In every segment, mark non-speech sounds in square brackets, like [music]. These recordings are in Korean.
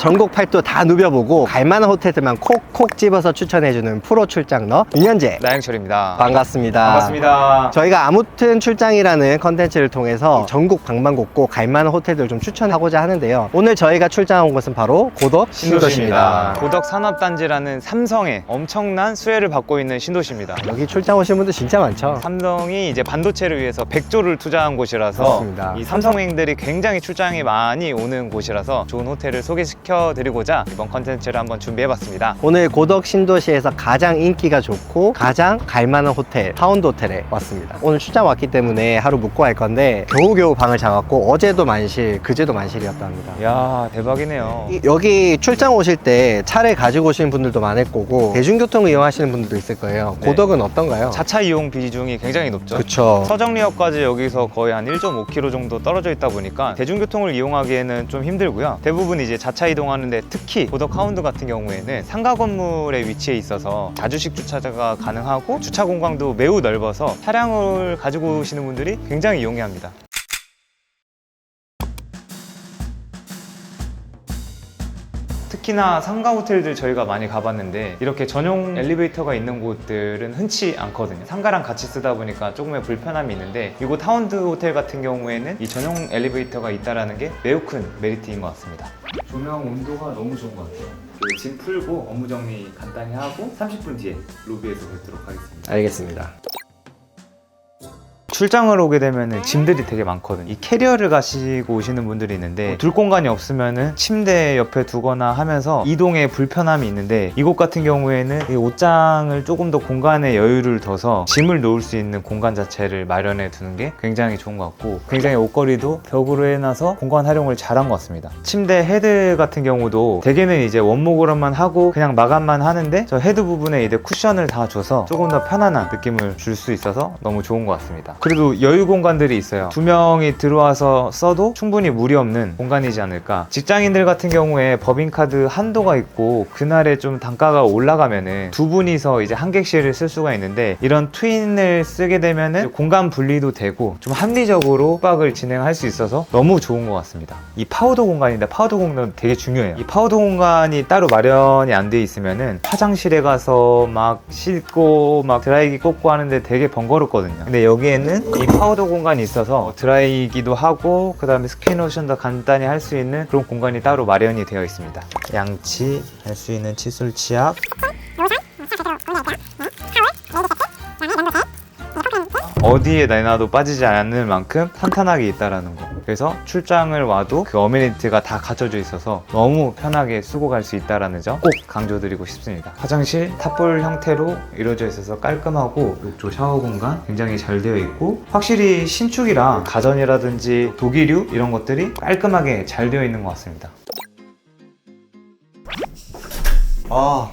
전국 팔도 다 누벼보고 갈만한 호텔들만 콕콕 집어서 추천해주는 프로 출장러 윤현재 나영철입니다. 반갑습니다. 반갑습니다. 저희가 아무튼 출장이라는 컨텐츠를 통해서 전국 방방곡곡 갈만한 호텔들 좀 추천하고자 하는데요. 오늘 저희가 출장한 곳은 바로 고덕 신도시입니다. 고덕 산업단지라는 삼성의 엄청난 수혜를 받고 있는 신도시입니다. 여기 출장 오신 분들 진짜 많죠. 삼성이 이제 반도체를 위해서 100조를 투자한 곳이라서 그렇습니다. 이 삼성행들이 굉장히 출장이 많이 오는 곳이라서 좋은 호텔을 소개시켜 드리고자 이번 컨텐츠를 한번 준비해봤습니다. 오늘 고덕 신도시에서 가장 인기가 좋고 가장 갈만한 호텔 파운드 호텔에 왔습니다 오늘 출장 왔기 때문에 하루 묵고 할 건데 겨우겨우 방을 잡았고 어제도 만실 그제도 만실이었답니다 야 대박이네요. 이- 여기 출장 오실 때 차를 가지고 오시는 분들도 많을 거고 대중교통을 이용하시는 분들도 있을 거예요 네. 고덕은 어떤가요? 자차 이용 비중이 굉장히 높죠. 그쵸 서정리역까지 여기서 거의 한 1.5km 정도 떨어져 있다 보니까 대중교통을 이용하기에는 좀 힘들고요. 대부분 이제 자차 이동하는데 특히 하운드 같은 경우에는 상가 건물에 위치해 있어서 자주식 주차가 가능하고 주차 공간도 매우 넓어서 차량을 가지고 오시는 분들이 굉장히 용이합니다. 특히나 상가 호텔들 저희가 많이 가봤는데 이렇게 전용 엘리베이터가 있는 곳들은 흔치 않거든요. 상가랑 같이 쓰다 보니까 조금의 불편함이 있는데 이곳 하운드 호텔 같은 경우에는 이 전용 엘리베이터가 있다라는 게 매우 큰 메리트인 것 같습니다. 조명 온도가 너무 좋은 것 같아요. 그짐 풀고 업무 정리 간단히 하고 30분 뒤에 로비에서 뵙도록 하겠습니다. 알겠습니다 출장을 오게 되면 짐들이 되게 많거든요. 이 캐리어를 가시고 오시는 분들이 있는데 둘 공간이 없으면 침대 옆에 두거나 하면서 이동에 불편함이 있는데 이곳 같은 경우에는 이 옷장을 조금 더 공간에 여유를 둬서 짐을 놓을 수 있는 공간 자체를 마련해 두는 게 굉장히 좋은 것 같고 굉장히 옷걸이도 벽으로 해놔서 공간 활용을 잘한 것 같습니다. 침대 헤드 같은 경우도 대개는 이제 원목으로만 하고 그냥 마감만 하는데 저 헤드 부분에 이제 쿠션을 다 줘서 조금 더 편안한 느낌을 줄 수 있어서 너무 좋은 것 같습니다. 그래도 여유 공간들이 있어요. 두 명이 들어와서 써도 충분히 무리 없는 공간이지 않을까. 직장인들 같은 경우에 법인카드 한도가 있고 그날에 좀 단가가 올라가면은 두 분이서 이제 한 객실을 쓸 수가 있는데 이런 트윈을 쓰게 되면은 공간 분리도 되고 좀 합리적으로 숙박을 진행할 수 있어서 너무 좋은 것 같습니다. 이 파우더 공간인데 파우더 공간 되게 중요해요. 이 파우더 공간이 따로 마련이 안 돼 있으면은 화장실에 가서 막 씻고 막 드라이기 꽂고 하는데 되게 번거롭거든요. 근데 여기에는 이 파우더 공간이 있어서 드라이기도 하고 그 다음에 스킨 로션도 간단히 할 수 있는 그런 공간이 따로 마련이 되어 있습니다. 양치 할 수 있는 칫솔 치약 어디에 내놔도 빠지지 않을 만큼 탄탄하게 있다라는 거. 그래서 출장을 와도 그 어메니티가 다 갖춰져 있어서 너무 편하게 쓰고 갈 수 있다라는 점 꼭 강조드리고 싶습니다. 화장실 탑볼 형태로 이루어져 있어서 깔끔하고 욕조 샤워 공간 굉장히 잘 되어 있고 확실히 신축이랑 가전이라든지 독일유 이런 것들이 깔끔하게 잘 되어 있는 것 같습니다. 아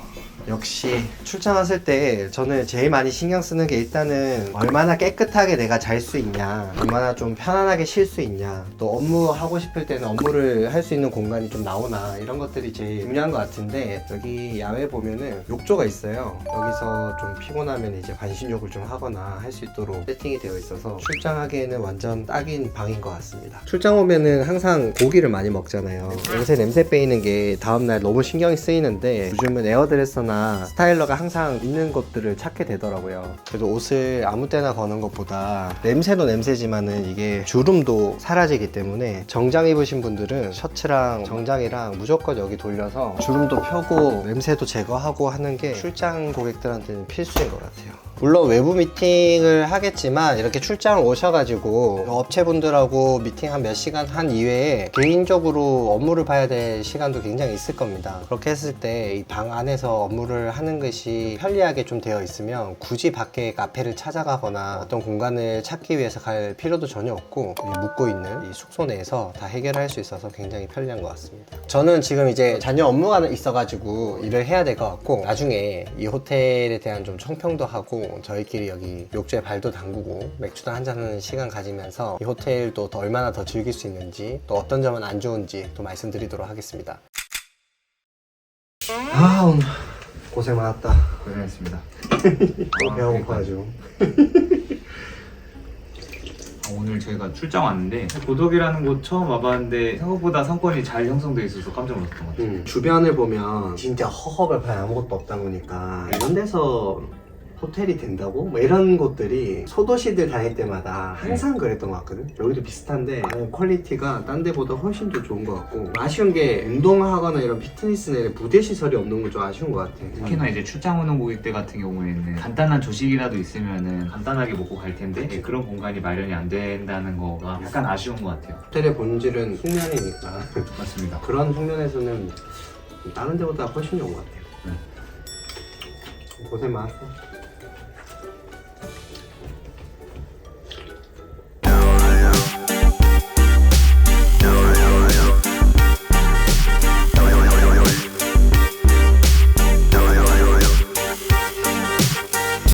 역시 출장 왔을 때 저는 제일 많이 신경 쓰는 게 일단은 얼마나 깨끗하게 내가 잘 수 있냐 얼마나 좀 편안하게 쉴 수 있냐 또 업무 하고 싶을 때는 업무를 할 수 있는 공간이 좀 나오나 이런 것들이 제일 중요한 것 같은데 여기 야외 보면은 욕조가 있어요. 여기서 좀 피곤하면 이제 반신욕을 좀 하거나 할 수 있도록 세팅이 되어 있어서 출장하기에는 완전 딱인 방인 것 같습니다. 출장 오면은 항상 고기를 많이 먹잖아요. 요새 냄새 빼이는 게 다음날 너무 신경이 쓰이는데 요즘은 에어드레서나 스타일러가 항상 있는 것들을 찾게 되더라고요. 그래서 옷을 아무 때나 거는 것보다 냄새도 냄새지만은 이게 주름도 사라지기 때문에 정장 입으신 분들은 셔츠랑 정장이랑 무조건 여기 돌려서 주름도 펴고 냄새도 제거하고 하는 게 출장 고객들한테는 필수인 것 같아요 물론 외부 미팅을 하겠지만 이렇게 출장을 오셔가지고 업체분들하고 미팅 한 몇 시간 한 이외에 개인적으로 업무를 봐야 될 시간도 굉장히 있을 겁니다. 그렇게 했을 때 이 방 안에서 업무를 하는 것이 편리하게 좀 되어 있으면 굳이 밖에 카페를 찾아가거나 어떤 공간을 찾기 위해서 갈 필요도 전혀 없고 이 묵고 있는 이 숙소 내에서 다 해결할 수 있어서 굉장히 편리한 것 같습니다. 저는 지금 이제 자녀 업무가 있어가지고 일을 해야 될 것 같고 나중에 이 호텔에 대한 좀 청평도 하고 저희끼리 여기 욕조에 발도 담그고 맥주도 한잔하는 시간 가지면서 이 호텔도 더 얼마나 더 즐길 수 있는지 또 어떤 점은 안 좋은지 또 말씀드리도록 하겠습니다. 아 오늘 고생 많았다. 고생했습니다. [laughs] 배가 고파가지고. 오늘 저희가 출장 왔는데 고덕이라는 곳 처음 와봤는데 생각보다 상권이 잘 형성돼 있어서 깜짝 놀랐던 것 같아요. 음, 주변을 보면 진짜 허허벌 아무것도 없다 보니까 이런 데서 호텔이 된다고? 뭐 이런 곳들이 소도시들 다닐 때마다 항상 그랬던 것 같거든 여기도 비슷한데 어, 퀄리티가 딴 데보다 훨씬 더 좋은 것 같고 아쉬운 게 운동하거나 이런 피트니스나 이런 부대 시설이 없는 게좀 아쉬운 것 같아 특히나 이제 출장 오는 고객들 같은 경우에는 간단한 조식이라도 있으면은 간단하게 먹고 갈 텐데 예, 그런 공간이 마련이 안 된다는 거가 약간 아쉬운 것 같아요. 호텔의 본질은 숙면이니까 맞습니다. 그런 숙면에서는 다른 데보다 훨씬 좋은 것 같아요 네. 고생 많았어